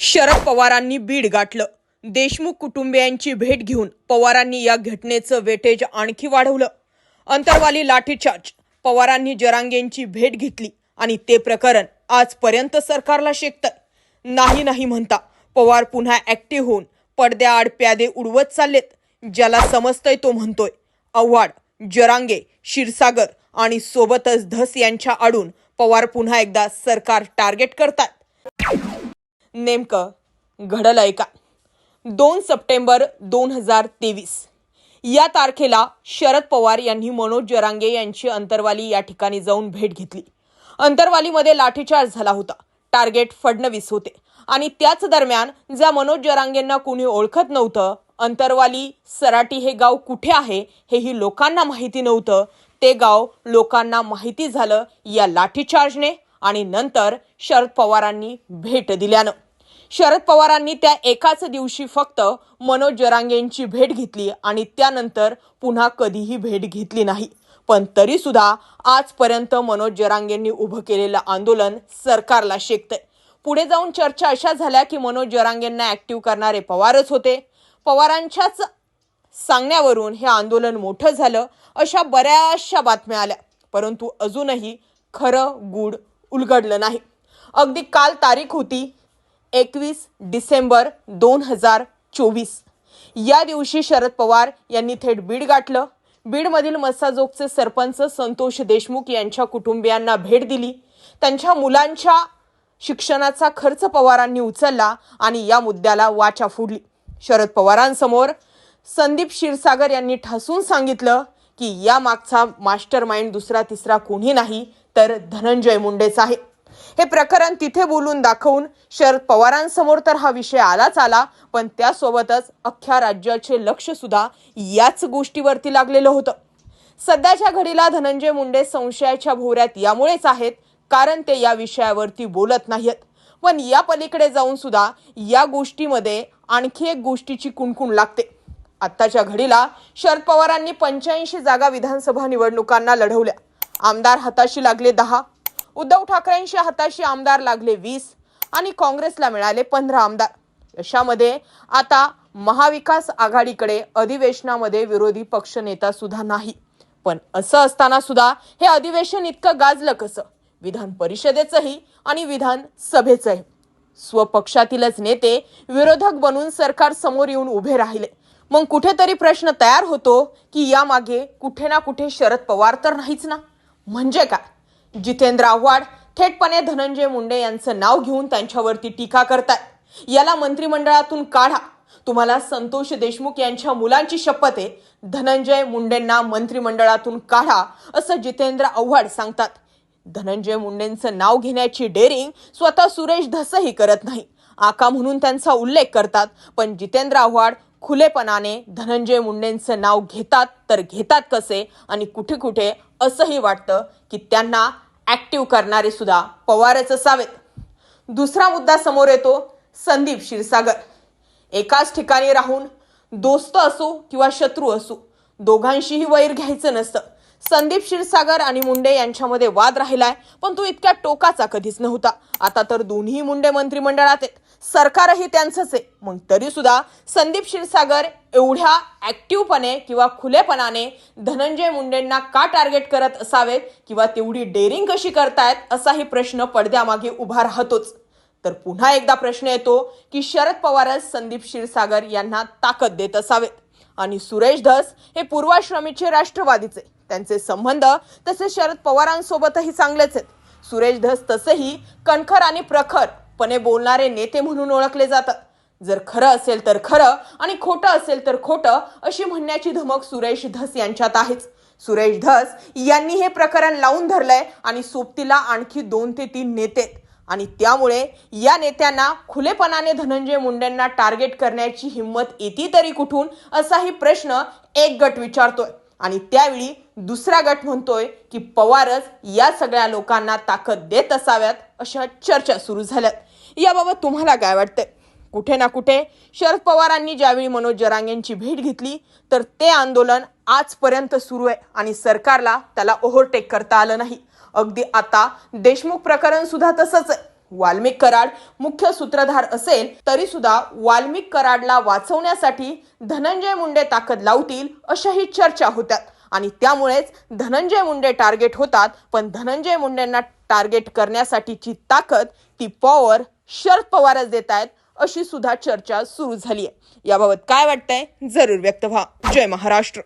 शरद पवारांनी बीड गाठलं. देशमुख कुटुंबियांची भेट घेऊन पवारांनी या घटनेचं वेटेज आणखी वाढवलं. अंतरवाली लाठीचार्ज. पवारांनी जरांगेंची भेट घेतली आणि ते प्रकरण आजपर्यंत सरकारला शेकतं नाही नाही म्हणता पवार पुन्हा ॲक्टिव्ह होऊन पडद्याआड प्यादे उडवत चाललेत. ज्याला समजतंय तो म्हणतोय आव्हाड जरांगे क्षीरसागर आणि सोबतच धस यांच्या आडून पवार पुन्हा एकदा सरकार टार्गेट करतात नेमकं घडलंय का? दोन सप्टेंबर दोन हजार तेवीस. या तारखेला शरद पवार यांनी मनोज जरांगे यांची अंतरवाली या ठिकाणी जाऊन भेट घेतली. अंतरवालीमध्ये लाठीचार्ज झाला होता. टार्गेट फडणवीस होते. आणि त्याच दरम्यान ज्या मनोज जरांगेंना कुणी ओळखत नव्हतं अंतरवाली सराटी हे गाव कुठे आहे हेही लोकांना माहिती नव्हतं. ते गाव लोकांना माहिती झालं या लाठीचार्जने. आणि नंतर शरद पवारांनी भेट दिल्यानं. शरद पवारांनी त्या एकाच दिवशी फक्त मनोज जरांगेंची भेट घेतली आणि त्यानंतर पुन्हा कधीही भेट घेतली नाही. पण तरीसुद्धा आजपर्यंत मनोज जरांगेंनी उभं केलेलं आंदोलन सरकारला शेकतंय. पुढे जाऊन चर्चा अशा झाल्या की मनोज जरांगेंना ॲक्टिव्ह करणारे पवारच होते. पवारांच्याच सांगण्यावरून हे आंदोलन मोठं झालं अशा बऱ्याचशा बातम्या आल्या. परंतु अजूनही खरं गूढ उलगडलं नाही. अगदी काल तारीख होती एकवीस डिसेंबर दोन हजार चोवीस. या दिवशी शरद पवार यांनी थेट बीड गाठलं. बीडमधील मस्साजोगचे सरपंच संतोष देशमुख यांच्या कुटुंबियांना भेट दिली. त्यांच्या मुलांच्या शिक्षणाचा खर्च पवारांनी उचलला आणि या मुद्द्याला वाचा फोडली. शरद पवारांसमोर संदीप क्षीरसागर यांनी ठासून सांगितलं की या मागचा मास्टर माइंड दुसरा तिसरा कोणी नाही. तर धनंजय मुंडेच आहे. हे प्रकरण तिथे बोलून दाखवून शरद पवारांसमोर तर हा विषय आलाच आला पण त्यासोबतच अख्ख्या राज्याचे लक्ष सुद्धा याच गोष्टीवरती लागलेलं होतं. सध्याच्या घडीला धनंजय मुंडे संशयाच्या भोवऱ्यात यामुळेच आहेत कारण ते या विषयावरती बोलत नाहीत पण या पलीकडे जाऊन सुद्धा या गोष्टीमध्ये आणखी एक गोष्टीची कुणकुण लागते. आत्ताच्या घडीला शरद पवारांनी पंच्याऐंशी जागा विधानसभा निवडणुकांना लढवल्या. आमदार हाताशी लागले दहा. उद्धव ठाकरेंशी हाताशी आमदार लागले वीस. आणि काँग्रेसला मिळाले पंधरा आमदार. यशामध्ये आता महाविकास आघाडीकडे अधिवेशनामध्ये विरोधी पक्षनेता सुद्धा नाही. पण असं असताना सुद्धा हे अधिवेशन इतकं गाजलं कसं? विधान परिषदेचंही आणि विधान सभेचंही. स्वपक्षातीलच नेते विरोधक बनून सरकार समोर येऊन उभे राहिले. मग कुठेतरी प्रश्न तयार होतो की यामागे कुठे ना कुठे शरद पवार तर नाहीच ना? म्हणजे काय? जितेंद्र आव्हाड थेटपणे धनंजय मुंडे यांचं नाव घेऊन त्यांच्यावरती टीका करताय याला मंत्रिमंडळातून काढा. तुम्हाला संतोष देशमुख यांच्या मुलांची शपथ आहे. धनंजय मुंडेंना मंत्रिमंडळातून काढा असं जितेंद्र आव्हाड सांगतात. धनंजय मुंडेंचं नाव घेण्याची डेअरिंग स्वतः सुरेश धसही करत नाही. आका म्हणून त्यांचा उल्लेख करतात. पण जितेंद्र आव्हाड खुलेपणाने धनंजय मुंडेंचं नाव घेतात तर घेतात कसे? आणि कुठे कुठे? असंही वाटतं की त्यांना ॲक्टिव्ह करणारे सुद्धा पवारच असावेत. दुसरा मुद्दा समोर येतो संदीप क्षीरसागर. एकाच ठिकाणी राहून दोस्त असो किंवा शत्रू असो दोघांशीही वैर घ्यायचं नसतं. संदीप क्षीरसागर आणि मुंडे यांच्यामध्ये वाद राहिलाय पण तो इतक्या टोकाचा कधीच नव्हता. आता तर दोन्ही मुंडे मंत्रिमंडळात आहेत. सरकारही त्यांचंच आहे. मग तरी सुद्धा संदीप क्षीरसागर एवढ्या ऍक्टिव्हपणे किंवा खुलेपणाने धनंजय मुंडेंना का टार्गेट करत असावेत किंवा तेवढी डेअरिंग कशी करतायत असाही प्रश्न पडद्यामागे उभा राहतोच. तर पुन्हा एकदा प्रश्न येतो की शरद पवारच संदीप क्षीरसागर यांना ताकद देत असावेत. आणि सुरेश धस हे पूर्वाश्रमीचे राष्ट्रवादीचे. त्यांचे संबंध तसे शरद पवारांसोबतही चांगलेच आहेत. सुरेश धस तसेही कणखर आणि प्रखरपणे बोलणारे नेते म्हणून ओळखले जातात. जर खरं असेल तर खरं आणि खोटं असेल तर खोटं अशी म्हणण्याची धमक सुरेश धस यांच्यात आहेच. सुरेश धस यांनी हे प्रकरण लावून धरलंय आणि सोबतीला आणखी दोन ते तीन नेते आणि त्यामुळे या नेत्यांना खुलेपणाने धनंजय मुंडेंना टार्गेट करण्याची हिंमत येते तरी कुठून असाही प्रश्न एक गट विचारतोय. आणि त्यावेळी दुसरा गट म्हणतोय की पवारच या सगळ्या लोकांना ताकद देत असाव्यात अशा चर्चा सुरू झाल्यात. याबाबत तुम्हाला काय वाटतंय? कुठे ना कुठे शरद पवारांनी ज्यावेळी मनोज जरांगेंची भेट घेतली तर ते आंदोलन आजपर्यंत सुरू आहे आणि सरकारला त्याला ओव्हरटेक करता आलं नाही. अगदी आता देशमुख प्रकरण सुद्धा तसंच आहे. वाल्मिक कराड मुख्य सूत्रधार असेल तरी सुद्धा वाल्मिक कराडला वाचवण्यासाठी धनंजय मुंडे ताकद लावतील अशाही चर्चा होत्या आणि त्यामुळेच धनंजय मुंडे टार्गेट होतात. पण धनंजय मुंडेंना टार्गेट करण्यासाठीची ताकद ती पॉवर शरद पवारच देत आहेत अशी सुद्धा चर्चा सुरू झाली आहे याबाबत काय वाटतंय? जरूर व्यक्त व्हा. जय महाराष्ट्र.